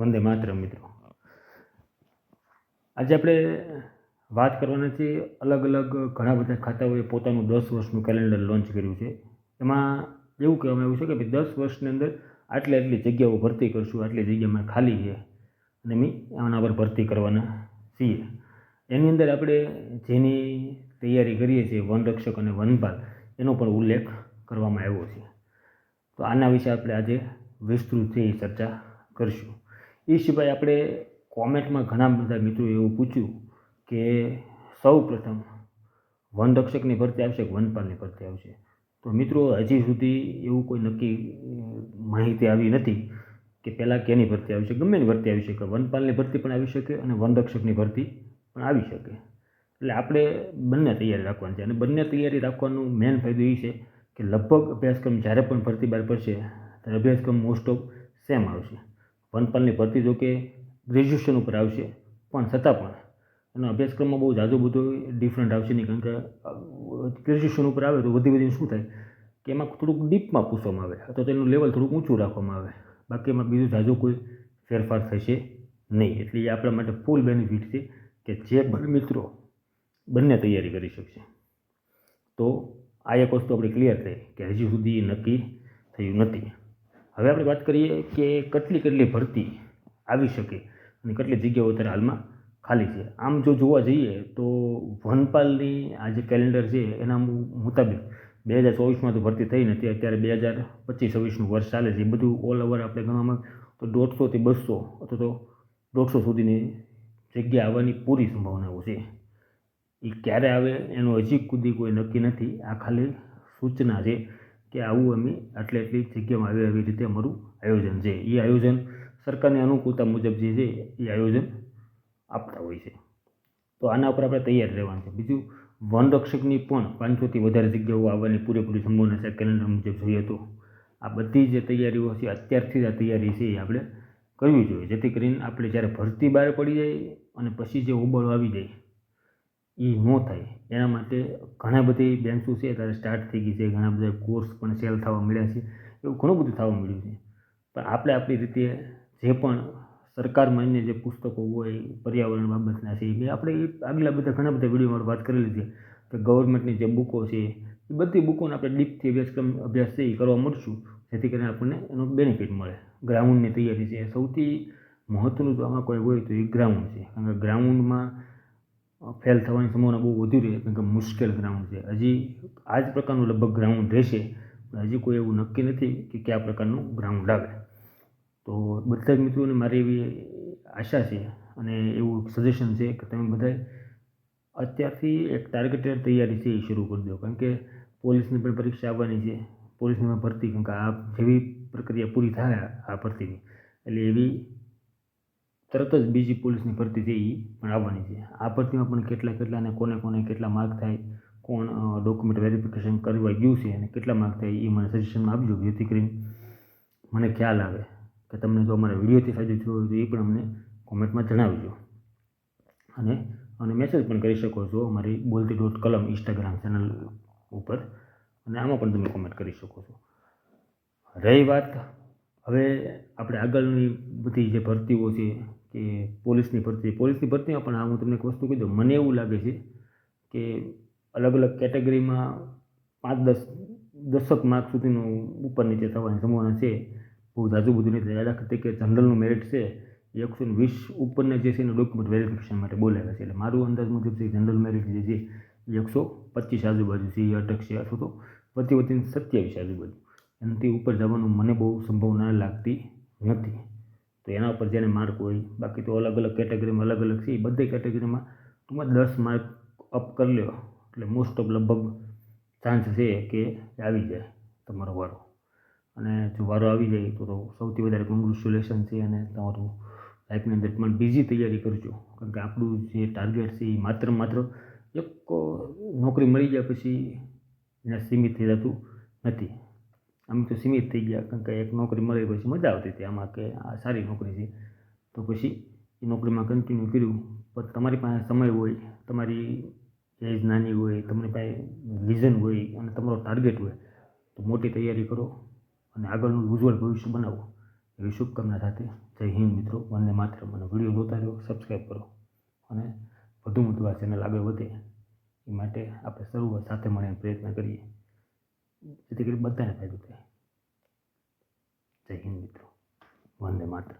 વંદે માત્ર મિત્રો. આજે આપણે વાત કરવાના છે અલગ અલગ ઘણા બધા ખાતાઓએ પોતાનું દસ વર્ષનું કેલેન્ડર લોન્ચ કર્યું છે. એમાં એવું કહેવામાં આવ્યું છે કે ભાઈ દસ વર્ષની અંદર આટલી આટલી જગ્યાઓ ભરતી કરશું, આટલી જગ્યામાં ખાલી છે. અને મેં આના પર ભરતી કરવાના છીએ. એની અંદર આપણે જેની તૈયારી કરીએ છીએ વનરક્ષક અને વનપાલ એનો પણ ઉલ્લેખ કરવામાં આવ્યો છે. તો આના વિશે આપણે આજે વિસ્તૃતથી ચર્ચા કરીશું. એ સિવાય આપણે કોમેન્ટમાં ઘણા બધા મિત્રોએ એવું પૂછ્યું કે સૌ પ્રથમ વનરક્ષકની ભરતી આવશે કે વનપાલની ભરતી આવશે? તો મિત્રો, હજી સુધી એવું કોઈ નક્કી માહિતી આવી નથી કે પહેલાં કેની ભરતી આવી શકે ગમે ભરતી આવી શકે. વનપાલની ભરતી પણ આવી શકે અને વનરક્ષકની ભરતી પણ આવી શકે. એટલે આપણે બંને તૈયારી રાખવાની છે. અને બંને તૈયારી રાખવાનું મેઇન ફાયદો એ છે કે લગભગ અભ્યાસક્રમ જ્યારે પણ ભરતી બહાર પડશે, ત્યારે અભ્યાસક્રમ મોસ્ટ ઓફ સેમ આવશે. વનપાલની ભરતી જોકે ગ્રેજ્યુએશન ઉપર આવશે. પણ છતાં પણ એનો અભ્યાસક્રમમાં બહુ જાજો બધું ડિફરન્ટ આવશે નહીં, કારણ કે ગ્રેજ્યુએશન ઉપર આવે તો વધી વધીને શું થાય કે એમાં થોડુંક ડીપમાં પૂછવામાં આવે, અથવા તો એનું લેવલ થોડુંક ઊંચું રાખવામાં આવે. બાકી એમાં બીજું જાજો કોઈ ફેરફાર થશે નહીં. એટલે એ આપણા માટે ફૂલ બેનિફિટ છે કે જે પણ મિત્રો બંને તૈયારી કરી શકશે. તો આ એક વસ્તુ આપણે ક્લિયર થઈ કે હજી સુધી એ નક્કી થયું નથી. હવે આપણે વાત કરીએ કે કેટલી કેટલી ભરતી આવી શકે અને કેટલી જગ્યાઓ અત્યારે હાલમાં ખાલી છે. આમ જો જોવા જઈએ તો વનપાલની આ જે કેલેન્ડર છે એના મુતાબિક બે હજાર ચોવીસમાં તો ભરતી થઈ નથી અત્યારે બે હજાર પચીસ છવ્વીસનું વર્ષ ચાલે છે. એ બધું ઓલ ઓવર આપણે ગણવામાં તો દોઢસોથી બસો અથવા તો દોઢસો સુધીની જગ્યા આવવાની પૂરી સંભાવનાઓ છે. એ ક્યારે આવે એનું હજી સુધી કોઈ નક્કી નથી. આ ખાલી સૂચના છે. કે આવું અમે આટલી આટલી જગ્યામાં આવી આવી રીતે અમારું આયોજન છે. એ આયોજન સરકારની અનુકૂળતા મુજબ જે છે એ આયોજન આપતા હોય છે. તો આના ઉપર આપણે તૈયાર રહેવાનું છે. બીજું, વનરક્ષકની પણ પાંચસોથી વધારે જગ્યાઓ આવવાની પૂરેપૂરી સંભાવના છે. કેલેન્ડર મુજબ જોઈએ તો આ બધી જે તૈયારીઓ છે, અત્યારથી જ આ તૈયારી છે એ આપણે કરવી જોઈએ. જેથી કરીને આપણે જ્યારે ભરતી બહાર પડી જાય અને પછી જે ઉબળો આવી જાય એ ન થાય. એના માટે ઘણા બધી બેન્ચો છે ત્યારે સ્ટાર્ટ થઈ ગઈ છે. ઘણા બધા કોર્સ પણ સેલ થવા મળ્યા છે. એવું ઘણું બધું થવા મળ્યું છે. પણ આપણે આપણી રીતે જે પણ સરકાર માન્ય જે પુસ્તકો હોય, પર્યાવરણ બાબતના છે, એ આપણે એ આગલા બધા ઘણા બધા વિડીયોમાં વાત કરેલી છે. કે ગવર્મેન્ટની જે બુકો છે, એ બધી બુકોને આપણે ડીપથી અભ્યાસક્રમ અભ્યાસ છે, એ કરવા મળશું. જેથી કરીને આપણને એનો બેનિફિટ મળે. ગ્રાઉન્ડની તૈયારી છે. સૌથી મહત્ત્વનું જો આમાં કોઈ હોય તો એ ગ્રાઉન્ડ છે. કારણ કે ગ્રાઉન્ડમાં ફેલ થવાની સંભાવના બહુ વધુ રહે કારણ કે મુશ્કેલ ગ્રાઉન્ડ છે. હજી આ જ પ્રકારનું લગભગ ગ્રાઉન્ડ રહેશે હજી કોઈ એવું નક્કી નથી કે કયા પ્રકારનું ગ્રાઉન્ડ આવે તો બધા જ મિત્રોને મારી એવી આશા છે અને એવું સજેશન છે કે તમે બધાએ અત્યારથી એક ટાર્ગેટેડ તૈયારી છે એ શરૂ કરી દો. કારણ કે પોલીસની પણ પરીક્ષા આવવાની છે. પોલીસની પણ ભરતી કારણ કે આ જેવી પ્રક્રિયા પૂરી થાય આ ભરતીની. એટલે એવી તરત જ બીજી પોલીસની ભરતી છે એ પણ આવવાની છે. આ ભરતીમાં પણ કેટલા કેટલા અને કોને કોને કેટલા માર્ક થાય, કોણ ડોક્યુમેન્ટ વેરિફિકેશન કરવા ગયું છે અને કેટલા માર્ક થાય એ મને સજેશનમાં આપજો જેથી કરીને મને ખ્યાલ આવે કે તમને જો અમારા વિડીયોથી ફાયદો થયો હોય તો એ પણ અમને કોમેન્ટમાં જણાવજો. અને અને મેસેજ પણ કરી શકો છો અમારી બોલતી ડોટ કલમ ઇન્સ્ટાગ્રામ ચેનલ ઉપર અને આમાં પણ તમે કોમેન્ટ કરી શકો છો. રહી વાત. હવે આપણે આગળની બધી જે ભરતીઓ છે કે પોલીસની ભરતી. પોલીસની ભરતીમાં પણ આ હું તમને એક વસ્તુ કહી દઉં. મને એવું લાગે છે કે અલગ અલગ કેટેગરીમાં પાંચ દસ, દસક માર્ક સુધીનું ઉપર નીચે થવાની સંભાવના છે. બહુ જાજુ બધું નથી. દાખલા કે જનરલનું મેરિટ છે એકસો વીસ ઉપરના જે છે એને ડોક્યુમેન્ટ વેરિફિકેશન માટે બોલાવ્યા છે. એટલે મારું અંદાજ મુજબ છે જનરલ મેરિટ જે છે એકસો પચીસ આજુબાજુ છે, એ અટકશે અથવા તો વચ્ચે વધીને સત્યાવીસ આજુબાજુ. એનાથી ઉપર જવાનું મને બહુ સંભાવના લાગતી નથી. તો એના ઉપર જેને માર્ક હોય, બાકી તો અલગ અલગ કેટેગરીમાં અલગ અલગ છે, એ બધી કેટેગરીમાં ટૂંકમાં દસ માર્ક અપ કરી લ્યો. એટલે મોસ્ટ ઓફ લગભગ ચાન્સ છે કે આવી જાય તમારો વારો. અને જો વારો આવી જાય તો સૌથી વધારે કોંગ્રેચ્યુલેશન છે અને તમારું લાઈફની અંદર પણ બીજી તૈયારી કરજો. કારણ કે આપણું જે ટાર્ગેટ છે એ માત્ર માત્ર એક નોકરી મળી જાય પછી એને સીમિત થઈ જતું નથી. આમ તો સીમિત થઈ ગયા, કારણ કે એક નોકરી મળે પછી મજા આવતી હતી. આમાં કે આ સારી નોકરી છે. તો પછી એ નોકરીમાં કન્ટિન્યુ કર્યું. પણ તમારી પાસે સમય હોય, તમારી એજ નાની હોય, તમારી પાસે વિઝન હોય અને તમારો ટાર્ગેટ હોય, તો મોટી તૈયારી કરો અને આગળનું ઉજ્જવળ ભવિષ્ય બનાવો. એવી શુભકામના સાથે જય હિન્દ મિત્રો. વંદે માત્ર મને વીડિયો જોતા રહ્યો સબસ્ક્રાઈબ કરો. અને વધુ વધુ આ ચેનલ આગળ વધે. એ માટે આપણે સર્વ સાથે મળીને પ્રયત્ન કરીએ. જેથી કરી બધાને ફાયદો થાય. જય હિન્દ મિત્રો. વંદે માત્ર